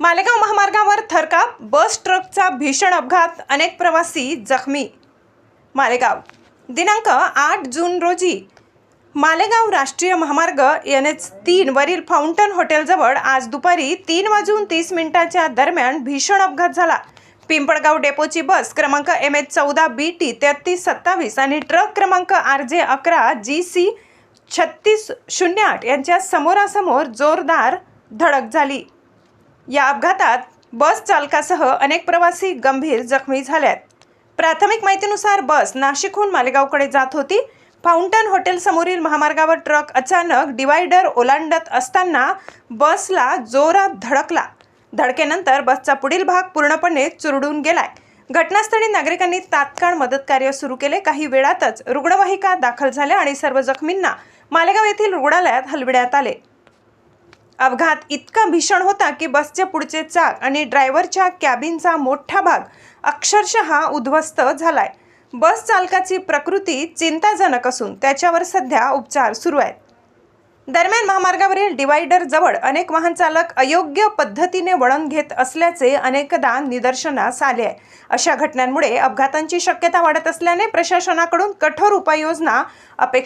मालेगाव महामार्गावर थरकाप बस ट्रकचा भीषण अपघात अनेक प्रवासी जखमी. मालेगाव. दिनांक आठ जून रोजी मालेगाव राष्ट्रीय महामार्ग एन एच तीनवरील फाउंटन हॉटेलजवळ आज दुपारी तीन वाजून तीस मिनिटाच्या दरम्यान भीषण अपघात झाला. पिंपळगाव डेपोची बस क्रमांक एम एच चौदा बी टी तेहतीस सत्तावीस आणि ट्रक क्रमांक आर जे अकरा जी सी छत्तीस शून्य आठ यांच्या समोरासमोर जोरदार धडक झाली. या अपघातात बस चालकासह अनेक प्रवासी गंभीर जखमी झाल्यात. प्राथमिक माहितीनुसार बस नाशिकहून मालेगावकडे जात होती. फाउंटन हॉटेल समोरील महामार्गावर ट्रक अचानक डिवायडर ओलांडत असताना बसला जोरात धडकला. धडकेनंतर बसचा पुढील भाग पूर्णपणे चुरडून गेलाय. घटनास्थळी नागरिकांनी तात्काळ मदत कार्य सुरू केले. काही वेळातच रुग्णवाहिका दाखल झाल्या आणि सर्व जखमींना मालेगाव येथील रुग्णालयात हलविण्यात आले. अपघात इतका भीषण होता की बसचे पुढचे चाक आणि ड्रायव्हरच्या कॅबिनचा मोठा भाग अक्षरशः उद्ध्वस्त झालाय. बस चालकाची प्रकृती चिंताजनक असून त्याच्यावर सध्या उपचार सुरू आहेत. दरम्यान महामार्गावरील डिवायडर जवळ अनेक वाहन चालक अयोग्य पद्धतीने वळण घेत असल्याचे अनेकदा निदर्शनास आले आहे. अशा घटनांमुळे अपघातांची शक्यता वाढत असल्याने प्रशासनाकडून कठोर उपाययोजना अपेक्षित